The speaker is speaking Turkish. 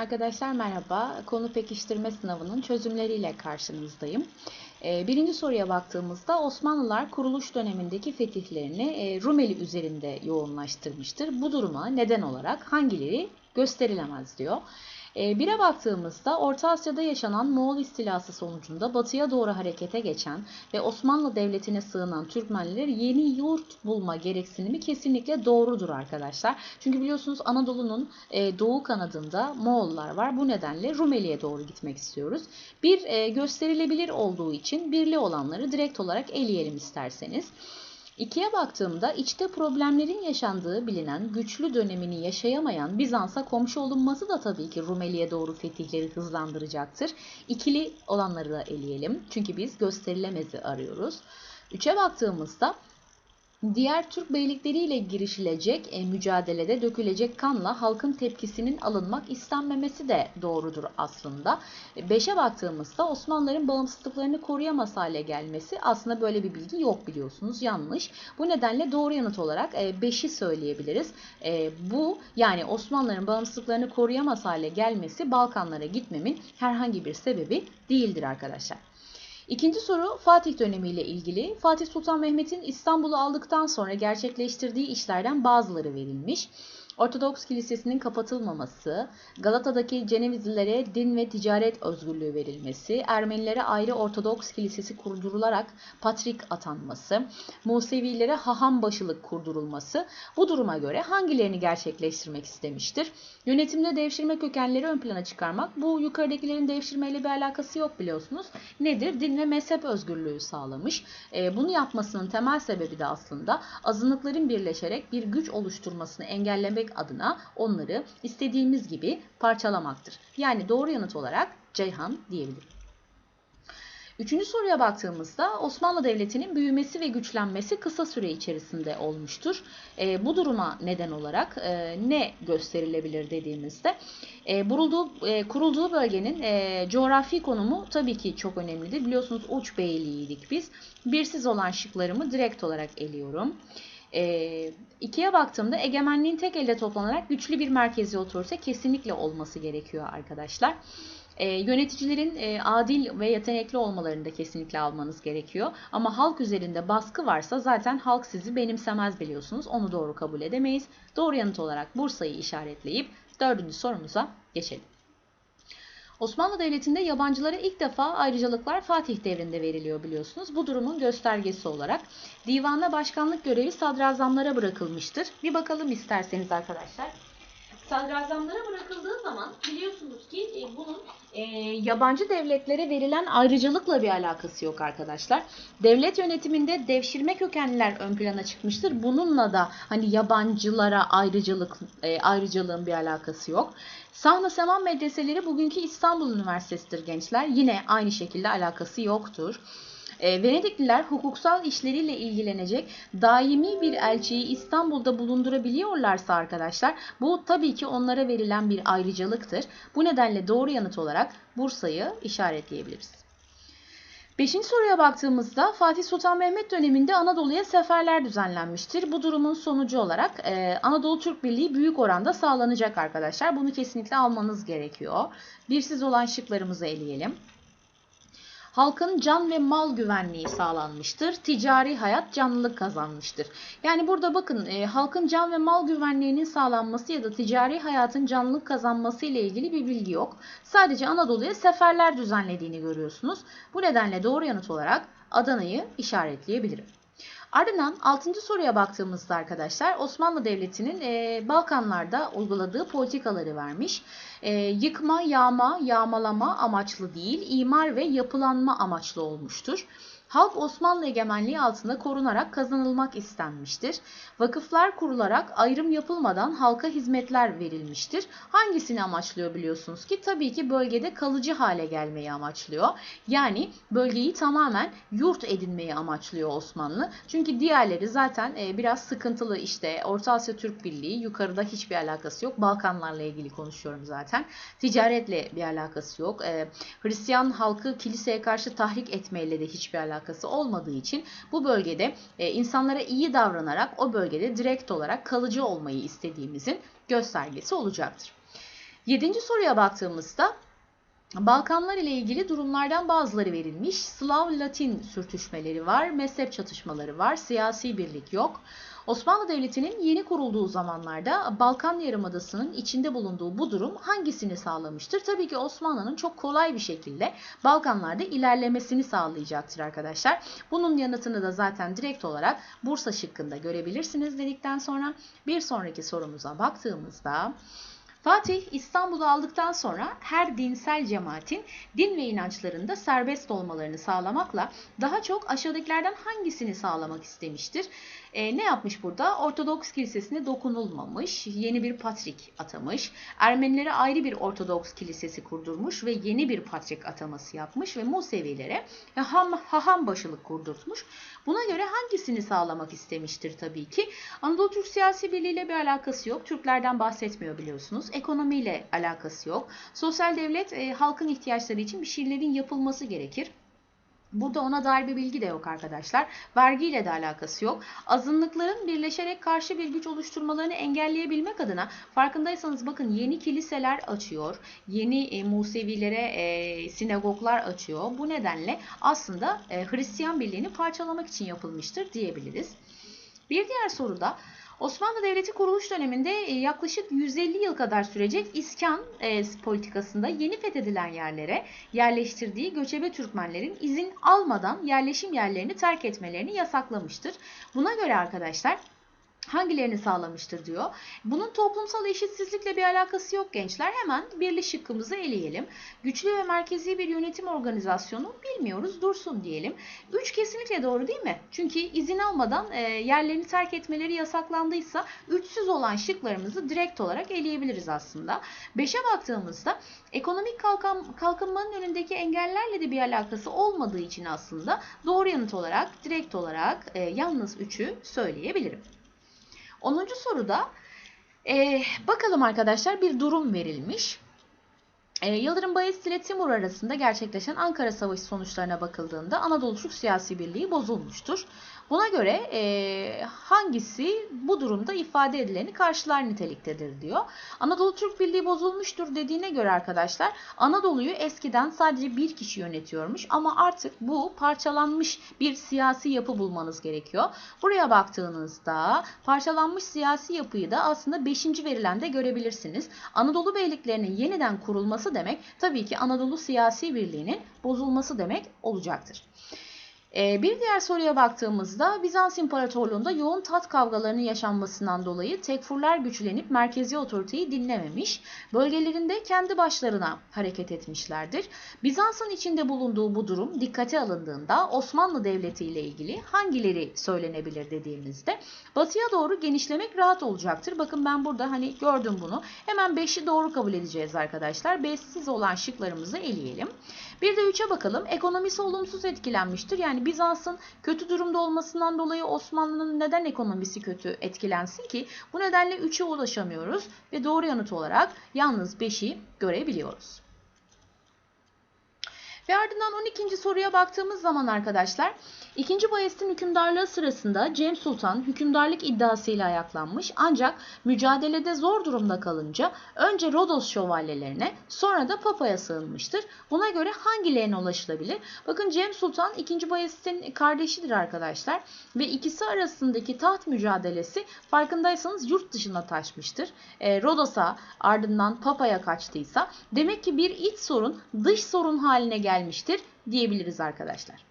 Arkadaşlar merhaba. Konu pekiştirme sınavının çözümleriyle karşınızdayım. Ee, birinci soruya baktığımızda Osmanlılar kuruluş dönemindeki fetihlerini e, Rumeli üzerinde yoğunlaştırmıştır. Bu duruma neden olarak hangileri gösterilemez diyor. E, bire baktığımızda Orta Asya'da yaşanan Moğol istilası sonucunda batıya doğru harekete geçen ve Osmanlı Devleti'ne sığınan Türkmenler yeni yurt bulma gereksinimi kesinlikle doğrudur arkadaşlar. Çünkü biliyorsunuz Anadolu'nun e, doğu kanadında Moğollar var. Bu nedenle Rumeli'ye doğru gitmek istiyoruz. Bir e, gösterilebilir olduğu için birli olanları direkt olarak eleyelim isterseniz. İkiye baktığımda içte problemlerin yaşandığı bilinen güçlü dönemini yaşayamayan Bizans'a komşu olunması da tabii ki Rumeli'ye doğru fetihleri hızlandıracaktır. İkili olanları da eleyelim. Çünkü biz gösterilemezi arıyoruz. Üçe baktığımızda Diğer Türk beylikleriyle girişilecek e, mücadelede dökülecek kanla halkın tepkisinin alınmak istenmemesi de doğrudur aslında. E, beşe baktığımızda Osmanlıların bağımsızlıklarını koruyamaz hale gelmesi aslında böyle bir bilgi yok biliyorsunuz yanlış. Bu nedenle doğru yanıt olarak 5'i e, söyleyebiliriz. Bu yani Osmanlıların bağımsızlıklarını koruyamaz hale gelmesi Balkanlara gitmemin herhangi bir sebebi değildir arkadaşlar. İkinci soru Fatih dönemiyle ilgili. Fatih Sultan Mehmet'in İstanbul'u aldıktan sonra gerçekleştirdiği işlerden bazıları verilmiş. Ortodoks Kilisesi'nin kapatılmaması, Galata'daki Cenevizlilere din ve ticaret özgürlüğü verilmesi, Ermenilere ayrı Ortodoks Kilisesi kurdurularak patrik atanması, Musevilere haham başılık kurdurulması bu duruma göre hangilerini gerçekleştirmek istemiştir? Yönetimde devşirme kökenleri ön plana çıkarmak. Bu yukarıdakilerin devşirmeyle bir alakası yok biliyorsunuz. Nedir? Din ve mezhep özgürlüğü sağlamış. E, bunu yapmasının temel sebebi de aslında azınlıkların birleşerek bir güç oluşturmasını engellemek adına onları istediğimiz gibi parçalamaktır. Yani doğru yanıt olarak Ceyhan diyebilirim. Üçüncü soruya baktığımızda Osmanlı Devleti'nin büyümesi ve güçlenmesi kısa süre içerisinde olmuştur. E, bu duruma neden olarak e, ne gösterilebilir dediğimizde e, burulduğu, e, kurulduğu bölgenin e, coğrafi konumu tabii ki çok önemlidir. Biliyorsunuz uç beyliydik biz. Birsiz olan şıklarımı direkt olarak eliyorum. E, ikiye baktığımda egemenliğin tek elde toplanarak güçlü bir merkezi otorite kesinlikle olması gerekiyor arkadaşlar. E, yöneticilerin e, adil ve yetenekli olmalarını da kesinlikle almanız gerekiyor. Ama halk üzerinde baskı varsa zaten halk sizi benimsemez biliyorsunuz. Onu doğru kabul edemeyiz. Doğru yanıt olarak Bursa'yı işaretleyip dördüncü sorumuza geçelim. Osmanlı Devleti'nde yabancılara ilk defa ayrıcalıklar Fatih devrinde veriliyor biliyorsunuz. Bu durumun göstergesi olarak divana başkanlık görevi sadrazamlara bırakılmıştır. Bir bakalım isterseniz arkadaşlar. Sadrazamlara bırakıldığı zaman biliyorsunuz ki e, bunun e, yabancı devletlere verilen ayrıcalıkla bir alakası yok arkadaşlar. Devlet yönetiminde devşirme kökenliler ön plana çıkmıştır. Bununla da hani yabancılara ayrıcalık e, ayrıcalığın bir alakası yok. Sahne Seman medreseleri bugünkü İstanbul Üniversitesi'dir gençler. Yine aynı şekilde alakası yoktur. E, Venedikliler hukuksal işleriyle ilgilenecek daimi bir elçiyi İstanbul'da bulundurabiliyorlarsa arkadaşlar bu tabii ki onlara verilen bir ayrıcalıktır. Bu nedenle doğru yanıt olarak Bursa'yı işaretleyebiliriz. Beşinci soruya baktığımızda Fatih Sultan Mehmet döneminde Anadolu'ya seferler düzenlenmiştir. Bu durumun sonucu olarak e, Anadolu Türk Birliği büyük oranda sağlanacak arkadaşlar. Bunu kesinlikle almanız gerekiyor. Birsiz olan şıklarımızı eleyelim. Halkın can ve mal güvenliği sağlanmıştır. Ticari hayat canlılık kazanmıştır. Yani burada bakın e, halkın can ve mal güvenliğinin sağlanması ya da ticari hayatın canlılık kazanması ile ilgili bir bilgi yok. Sadece Anadolu'ya seferler düzenlediğini görüyorsunuz. Bu nedenle doğru yanıt olarak Adana'yı işaretleyebilirim. Ardından 6. soruya baktığımızda arkadaşlar Osmanlı Devleti'nin e, Balkanlarda uyguladığı politikaları vermiş. E, yıkma, yağma, yağmalama amaçlı değil, imar ve yapılanma amaçlı olmuştur. Halk Osmanlı egemenliği altında korunarak kazanılmak istenmiştir. Vakıflar kurularak ayrım yapılmadan halka hizmetler verilmiştir. Hangisini amaçlıyor biliyorsunuz ki? Tabii ki bölgede kalıcı hale gelmeyi amaçlıyor. Yani bölgeyi tamamen yurt edinmeyi amaçlıyor Osmanlı. Çünkü diğerleri zaten e, biraz sıkıntılı işte Orta Asya Türk Birliği yukarıda hiçbir alakası yok. Balkanlarla ilgili konuşuyorum zaten. Ticaretle bir alakası yok. E, Hristiyan halkı kiliseye karşı tahrik etmeyle de hiçbir alakası alakası olmadığı için bu bölgede e, insanlara iyi davranarak o bölgede direkt olarak kalıcı olmayı istediğimizin göstergesi olacaktır. Yedinci soruya baktığımızda Balkanlar ile ilgili durumlardan bazıları verilmiş. Slav-Latin sürtüşmeleri var, mezhep çatışmaları var, siyasi birlik yok. Osmanlı Devleti'nin yeni kurulduğu zamanlarda Balkan Yarımadası'nın içinde bulunduğu bu durum hangisini sağlamıştır? Tabii ki Osmanlı'nın çok kolay bir şekilde Balkanlarda ilerlemesini sağlayacaktır arkadaşlar. Bunun yanıtını da zaten direkt olarak Bursa şıkkında görebilirsiniz dedikten sonra bir sonraki sorumuza baktığımızda Fatih İstanbul'u aldıktan sonra her dinsel cemaatin din ve inançlarında serbest olmalarını sağlamakla daha çok aşağıdakilerden hangisini sağlamak istemiştir? E, ne yapmış burada? Ortodoks kilisesine dokunulmamış, yeni bir patrik atamış, Ermenilere ayrı bir Ortodoks kilisesi kurdurmuş ve yeni bir patrik ataması yapmış ve Musevilere haham, haham başılık kurdurtmuş. Buna göre hangisini sağlamak istemiştir tabii ki? Anadolu Türk siyasi birliği ile bir alakası yok. Türklerden bahsetmiyor biliyorsunuz. Ekonomiyle alakası yok. Sosyal devlet e, halkın ihtiyaçları için bir şeylerin yapılması gerekir. Burada ona dair bir bilgi de yok arkadaşlar. Vergiyle de alakası yok. Azınlıkların birleşerek karşı bir güç oluşturmalarını engelleyebilmek adına farkındaysanız bakın yeni kiliseler açıyor. Yeni e, Musevilere e, sinagoglar açıyor. Bu nedenle aslında e, Hristiyan birliğini parçalamak için yapılmıştır diyebiliriz. Bir diğer soruda Osmanlı Devleti kuruluş döneminde e, yaklaşık 150 yıl kadar sürecek iskan e, politikasında yeni fethedilen yerlere yerleştirdiği göçebe Türkmenlerin izin almadan yerleşim yerlerini terk etmelerini yasaklamıştır. Buna göre arkadaşlar hangilerini sağlamıştır diyor. Bunun toplumsal eşitsizlikle bir alakası yok gençler. Hemen birli şıkkımızı eleyelim. Güçlü ve merkezi bir yönetim organizasyonu bilmiyoruz dursun diyelim. 3 kesinlikle doğru değil mi? Çünkü izin almadan e, yerlerini terk etmeleri yasaklandıysa üçsüz olan şıklarımızı direkt olarak eleyebiliriz aslında. 5'e baktığımızda ekonomik kalkan, kalkınmanın önündeki engellerle de bir alakası olmadığı için aslında doğru yanıt olarak direkt olarak e, yalnız 3'ü söyleyebilirim. 10. soruda e, bakalım arkadaşlar bir durum verilmiş. E, Yıldırım Bayezid ile Timur arasında gerçekleşen Ankara Savaşı sonuçlarına bakıldığında Anadolu Türk siyasi birliği bozulmuştur. Buna göre e, hangisi bu durumda ifade edileni karşılar niteliktedir diyor. Anadolu Türk Birliği bozulmuştur dediğine göre arkadaşlar Anadolu'yu eskiden sadece bir kişi yönetiyormuş ama artık bu parçalanmış bir siyasi yapı bulmanız gerekiyor. Buraya baktığınızda parçalanmış siyasi yapıyı da aslında 5. verilende görebilirsiniz. Anadolu beyliklerinin yeniden kurulması demek tabii ki Anadolu siyasi birliğinin bozulması demek olacaktır. Ee, bir diğer soruya baktığımızda Bizans İmparatorluğu'nda yoğun tat kavgalarının yaşanmasından dolayı tekfurlar güçlenip merkezi otoriteyi dinlememiş, bölgelerinde kendi başlarına hareket etmişlerdir. Bizans'ın içinde bulunduğu bu durum dikkate alındığında Osmanlı Devleti ile ilgili hangileri söylenebilir dediğimizde batıya doğru genişlemek rahat olacaktır. Bakın ben burada hani gördüm bunu. Hemen 5'i doğru kabul edeceğiz arkadaşlar. 5'siz olan şıklarımızı eleyelim. Bir de 3'e bakalım. Ekonomisi olumsuz etkilenmiştir. Yani Bizans'ın kötü durumda olmasından dolayı Osmanlı'nın neden ekonomisi kötü etkilensin ki? Bu nedenle 3'e ulaşamıyoruz ve doğru yanıt olarak yalnız 5'i görebiliyoruz. Ve ardından 12. soruya baktığımız zaman arkadaşlar 2. Bayezid'in hükümdarlığı sırasında Cem Sultan hükümdarlık iddiasıyla ayaklanmış ancak mücadelede zor durumda kalınca önce Rodos şövalyelerine sonra da Papa'ya sığınmıştır. Buna göre hangilerine ulaşılabilir? Bakın Cem Sultan 2. Bayezid'in kardeşidir arkadaşlar ve ikisi arasındaki taht mücadelesi farkındaysanız yurt dışına taşmıştır. E, Rodos'a ardından Papa'ya kaçtıysa demek ki bir iç sorun dış sorun haline gelmiştir diyebiliriz arkadaşlar.